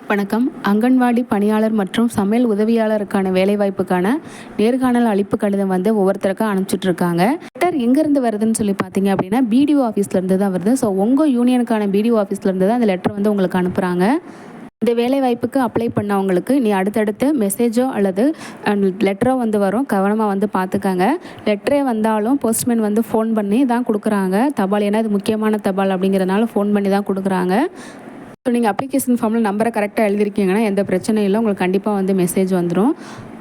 வணக்கம். அங்கன்வாடி பணியாளர் மற்றும் சமையல் உதவியாளருக்கான வேலைவாய்ப்புக்கான நேர்காணல் அளிப்பு கடிதம் வந்து ஒவ்வொருத்தருக்கும் அனுப்பிச்சிட்ருக்காங்க. லெட்டர் எங்கேருந்து வருதுன்னு சொல்லி பார்த்தீங்க அப்படின்னா பிடிஓ ஆஃபீஸ்லேருந்து தான் வருது. ஸோ உங்கள் யூனியனுக்கான பிடிஓ ஆஃபீஸ்லேருந்து தான் அந்த லெட்டர் வந்து உங்களுக்கு அனுப்புகிறாங்க இந்த வேலைவாய்ப்புக்கு அப்ளை பண்ணவங்களுக்கு நீ அடுத்தடுத்து மெசேஜோ அல்லது லெட்டரோ வந்து வரும். கவனமாக வந்து பார்த்துக்கங்க. லெட்டரே வந்தாலும் போஸ்ட்மேன் வந்து ஃபோன் பண்ணி தான் கொடுக்குறாங்க. தபால் ஏன்னா இது முக்கியமான தபால் அப்படிங்கிறதுனால ஃபோன் பண்ணி தான் கொடுக்குறாங்க. ஸோ நீங்கள் அப்ளிகேஷன் ஃபார்மில் நம்பரை கரெக்டாக எழுதிருக்கீங்கன்னா எந்த பிரச்சனையும் இல்லை. உங்களுக்கு கண்டிப்பாக வந்து மெசேஜ் வந்துடும்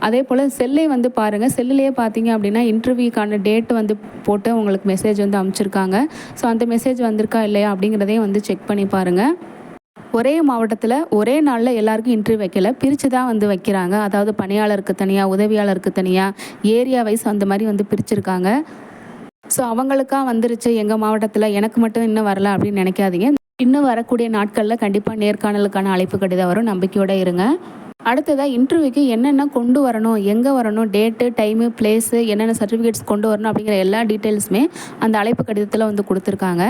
அதே போல் செல்லே வந்து பாருங்கள் செல்லுலேயே பார்த்தீங்க அப்படின்னா இன்டர்வியூக்கான டேட் வந்து போட்டு உங்களுக்கு மெசேஜ் வந்து அமுச்சிருக்காங்க. ஸோ அந்த மெசேஜ் வந்திருக்கா இல்லையா அப்படிங்கிறதையும் வந்து செக் பண்ணி பாருங்கள் ஒரே மாவட்டத்தில் ஒரே நாளில் எல்லாருக்கும் இன்டர்வியூ வைக்கல. பிரித்து தான் வந்து வைக்கிறாங்க. அதாவது பணியாளருக்கு தனியாக உதவியாளருக்கு தனியாக ஏரியா வைஸ் அந்த மாதிரி வந்து பிரிச்சிருக்காங்க. ஸோ அவங்களுக்கா வந்துருச்சு. எங்கள் மாவட்டத்தில் எனக்கு மட்டும் இன்னும் வரல அப்படின்னு நினைக்காதீங்க. இன்னும் வரக்கூடிய நாட்களில் கண்டிப்பாக நேர்காணலுக்கான அழைப்பு கடிதம் வரும். நம்பிக்கையோடு இருங்க. அடுத்ததாக இன்டர்வியூக்கு என்னென்ன கொண்டு வரணும் எங்கே வரணும் டேட்டு டைமு பிளேஸு என்னென்ன சர்டிஃபிகேட்ஸ் கொண்டு வரணும் அப்படிங்கிற எல்லா டீட்டெயில்ஸுமே அந்த அழைப்பு கடிதத்தில் வந்து கொடுத்துருக்காங்க.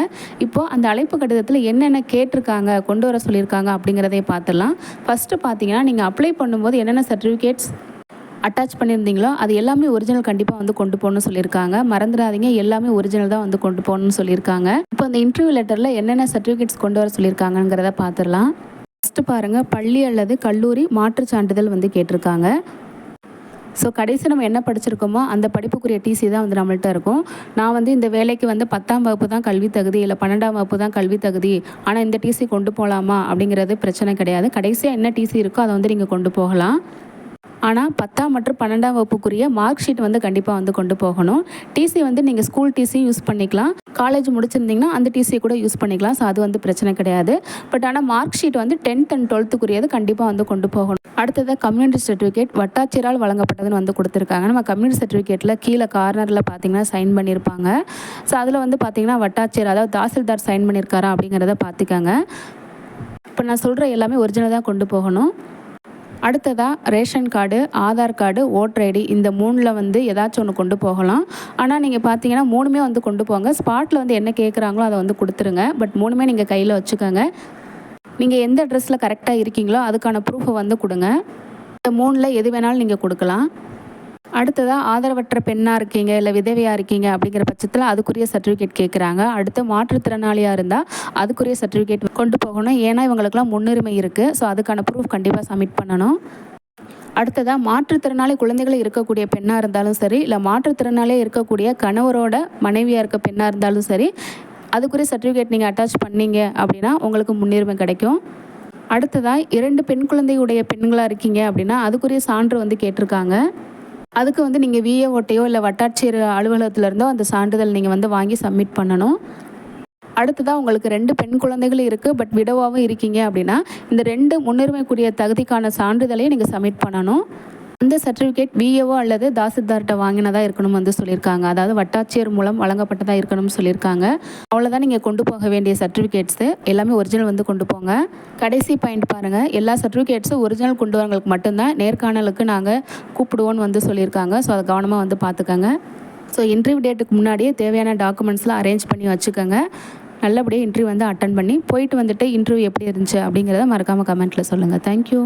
இப்போது அந்த அழைப்பு கடிதத்தில் என்னென்ன கேட்டிருக்காங்க கொண்டு வர சொல்லியிருக்காங்க அப்படிங்கிறதே பார்த்துடலாம். ஃபஸ்ட்டு பார்த்தீங்கன்னா நீங்கள் அப்ளை பண்ணும்போது என்னென்ன சர்டிஃபிகேட்ஸ் அட்டாச் பண்ணியிருந்தீங்களோ அது எல்லாமே ஒரிஜினல் கண்டிப்பாக வந்து கொண்டு போகணும்னு சொல்லியிருக்காங்க. மறந்துடாதீங்க எல்லாமே ஒரிஜினல் தான் வந்து கொண்டு போகணும்னு சொல்லியிருக்காங்க. இப்போ அந்த இன்டர்வியூ லெட்டரில் என்னென்ன சர்டிஃபிகேட்ஸ் கொண்டு வர சொல்லியிருக்காங்கிறத பார்த்துடலாம். ஃபஸ்ட்டு பாருங்கள் பள்ளி அல்லது கல்லூரி மாற்றுச் சான்றிதழ் வந்து கேட்டிருக்காங்க. ஸோ கடைசி நம்ம என்ன படிச்சிருக்கோமோ அந்த படிப்புக்குரிய டிசி தான் வந்து நம்மள்ட்ட இருக்கும். நான் வந்து இந்த வேலைக்கு வந்து பத்தாம் வகுப்பு தான் கல்வி தகுதி இல்லை பன்னெண்டாம் வகுப்பு தான் கல்வி தகுதி ஆனால் இந்த டிசி கொண்டு போகலாமா அப்படிங்கிறது பிரச்சனை கிடையாது. கடைசியாக என்ன டிசி இருக்கோ அதை வந்து நீங்கள் கொண்டு போகலாம். ஆனால் பத்தாம் மற்றும் பன்னெண்டாம் வகுப்புக்குரிய மார்க் ஷீட் வந்து கண்டிப்பாக வந்து கொண்டு போகணும். டிசி வந்து நீங்கள் ஸ்கூல் டிசி யூஸ் பண்ணிக்கலாம். காலேஜ் முடிச்சிருந்தீங்கன்னா அந்த டிசியை கூட யூஸ் பண்ணிக்கலாம். ஸோ அது வந்து பிரச்சனை கிடையாது. பட் ஆனால் மார்க் ஷீட் வந்து டென்த் அண்ட் டுவெல்த்துக்குரியது கண்டிப்பாக வந்து கொண்டு போகணும். அடுத்ததாக கம்யூனிட்டி சர்டிஃபிகேட் வட்டாட்சியரால் வழங்கப்பட்டதுன்னு வந்து கொடுத்துருக்காங்க. நம்ம கம்யூனிட்டி சர்டிஃபிகேட்டில் கீழே கார்னரில் பார்த்தீங்கன்னா சைன் பண்ணியிருப்பாங்க ஸோ அதில் வந்து பார்த்தீங்கன்னா வட்டாட்சியர் அதாவது தாசில்தார் சைன் பண்ணியிருக்காரா அப்படிங்கிறத பார்த்துக்கோங்க இப்போ நான் சொல்கிற எல்லாமே ஒரிஜினல் தான் கொண்டு போகணும். அடுத்ததாக ration card Aadhaar card voter ID இந்த மூணில் வந்து ஏதாச்சும் ஒன்று கொண்டு போகலாம். ஆனால் நீங்கள் பார்த்தீங்கன்னா மூணுமே வந்து கொண்டு போங்க. ஸ்பாட்டில் வந்து என்ன கேட்குறாங்களோ அதை வந்து கொடுத்துருங்க. பட் மூணுமே நீங்கள் கையில் வச்சுக்கோங்க. நீங்கள் எந்த ட்ரெஸ்ஸில் கரெக்டாக இருக்கீங்களோ அதுக்கான ப்ரூஃபை வந்து கொடுங்க. இந்த மூணில் எது வேணாலும் நீங்கள் கொடுக்கலாம். அடுத்ததாக ஆதரவற்ற பெண்ணாக இருக்கீங்க இல்லை விதவையாக இருக்கீங்க அப்படிங்கிற பட்சத்தில் அதுக்குரிய சர்டிஃபிகேட் கேட்குறாங்க அடுத்து மாற்றுத்திறனாளியாக இருந்தால் அதுக்குரிய சர்டிஃபிகேட் கொண்டு போகணும். ஏன்னா இவங்களுக்குலாம் முன்னுரிமை இருக்குது ஸோ அதுக்கான ப்ரூஃப் கண்டிப்பாக சப்மிட் பண்ணணும். அடுத்ததாக மாற்றுத்திறனாளி குழந்தைகள் இருக்கக்கூடிய பெண்ணாக இருந்தாலும் சரி இல்லை மாற்றுத்திறனாலே இருக்கக்கூடிய கணவரோட மனைவியாக இருக்க பெண்ணாக இருந்தாலும் சரி அதுக்குரிய சர்டிஃபிகேட் நீங்கள் அட்டாச் பண்ணீங்க அப்படின்னா உங்களுக்கு முன்னுரிமை கிடைக்கும். அடுத்ததாக இரண்டு பெண் குழந்தையுடைய பெண்களாக இருக்கீங்க அப்படின்னா அதுக்குரிய சான்று வந்து கேட்டிருக்காங்க. அதுக்கு வந்து நீங்கள் விஏஓட்டையோ இல்லை வட்டாட்சியர் அலுவலகத்திலேருந்தோ அந்த சான்றிதழ் நீங்கள் வந்து வாங்கி சப்மிட் பண்ணணும். அடுத்ததாக உங்களுக்கு ரெண்டு பெண் குழந்தைகள் இருக்குது பட் விடவாகவும் இருக்கீங்க அப்படின்னா இந்த ரெண்டு முன்னுரிமைக்குரிய தகுதிக்கான சான்றிதழையும் நீங்கள் சப்மிட் பண்ணணும். அந்த சர்டிஃபிகேட் விஏஓ அல்லது தாசில்தார்கிட்ட வாங்கினதாக இருக்கணும் வந்து சொல்லியிருக்காங்க. அதாவது வட்டாட்சியர் மூலம் வழங்கப்பட்டதாக இருக்கணும்னு சொல்லியிருக்காங்க. அவ்வளோதான் நீங்கள் கொண்டு போக வேண்டிய சர்டிஃபிகேட்ஸு எல்லாமே ஒரிஜினல் வந்து கொண்டு போங்க. கடைசி பாயிண்ட் பாருங்கள் எல்லா சர்டிஃபிகேட்ஸும் ஒரிஜினல் கொண்டு வரவங்களுக்கு மட்டும்தான் நேர்காணலுக்கு நாங்கள் கூப்பிடுவோன்னு வந்து சொல்லியிருக்காங்க. ஸோ அதை கவனமாக வந்து பார்த்துக்கோங்க. ஸோ இன்டர்வியூ டேட்டுக்கு முன்னாடியே தேவையான டாக்குமெண்ட்ஸ்லாம் அரேஞ்ச் பண்ணி வச்சுக்கோங்க. நல்லபடியாக இன்டர்வியூ வந்து அட்டன் பண்ணி போயிட்டு வந்துட்டு இன்டர்வியூ எப்படி இருந்துச்சு அப்படிங்கிறத மறக்காமல் கமெண்ட்டில் சொல்லுங்கள் தேங்க்யூ